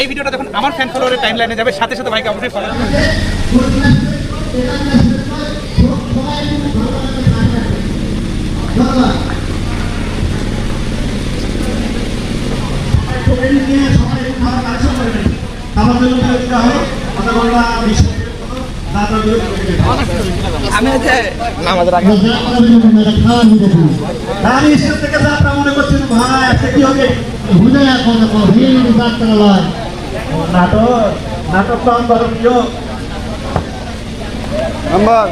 এই ভিডিওটা যখন আমার ফ্যান ফলোয়ারের টাইম লাইনে যাবে, সাথে সাথে ভাইকে অবশ্যই ফলো আমি ভাই কি হবে? নাটক নাটক তো আমার প্রিয় নাম্বার।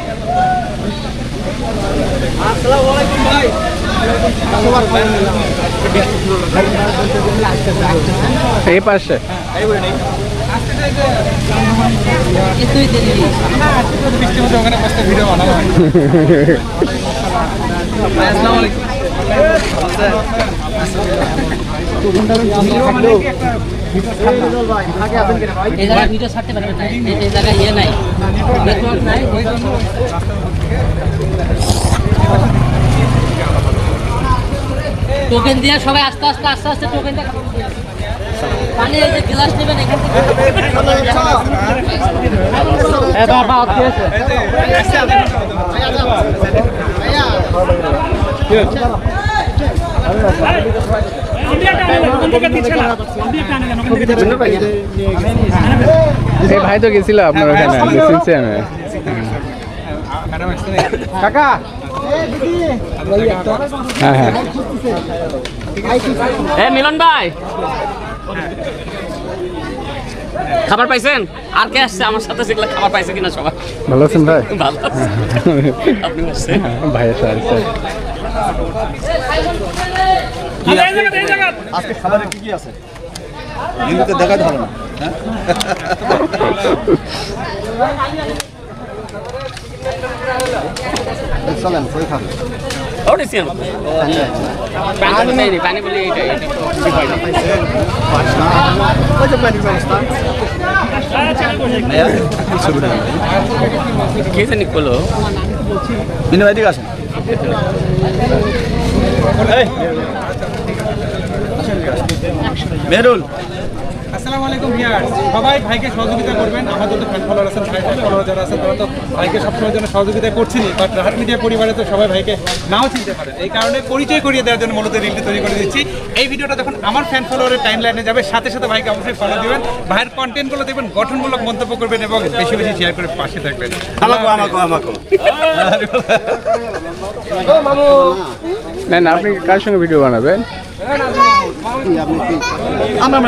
এই পাশে। বৃষ্টি হচ্ছে ওখানে বসতে ভিডিও বানানো হয় আসসালামু আলাইকুম। এই জায়গায় ভিডিও ছাড়তে পারবে না এই এই জায়গায় ইয়ে নাই নেটওয়ার্ক নাই ওই জন্য টোকেন দিয়ে সবাই আস্তে আস্তে আস্তে আস্তে টোকেনটা পানি এই যে গ্লাস নেবেন এখান থেকে এ বাবা কি আছে এই ভাই তো গেছিল আপনার ওখানে শুনছি আমি। কাকা। হ্যাঁ হ্যাঁ। এ মিলন ভাই। খাবার পাইছেন? আর কে আসছে আমার সাথে? যেগুলো খাবার পাইছে কিনা সবাই। ভালো আছেন ভাই? ভালো আপনি আসছেন ভাইয়ের সাথে আজকে খাবারে কি কি আছে? এগুলোতে দেখাতে হবে না। চলেন কই খাবেন পানি বলে এইটা কে জানি মিনু এদিকে আসেন। মেরুল আসসালামু আলাইকুম ভিউয়ার্স। সবাই ভাইকে সহযোগিতা করবেন। আমাদের তো ফ্যান ফলোয়ার আছেন ভাই ফ্যান ফলোয়ার যারা আছেন তারা তো ভাইকে সবসময় জন্য সহযোগিতা করছেনই। বাট রাহাত মিডিয়া পরিবারে তো সবাই ভাইকে নাও চিনতে পারেন এই কারণে পরিচয় করিয়ে দেওয়ার জন্য মূলত রিলটি তৈরি করে দিচ্ছি। এই ভিডিওটা যখন আমার ফ্যান ফলোয়ারের টাইম লাইনে যাবে সাথে সাথে ভাইকে অবশ্যই ফলো দিবেন। ভাইয়ের কন্টেন্টগুলো দেখবেন গঠনমূলক মন্তব্য করবেন এবং বেশি বেশি শেয়ার করে পাশে থাকবেন। আমাকে আমাকে আমাকে। না না আপনি কার সঙ্গে ভিডিও বানাবেন? আমরা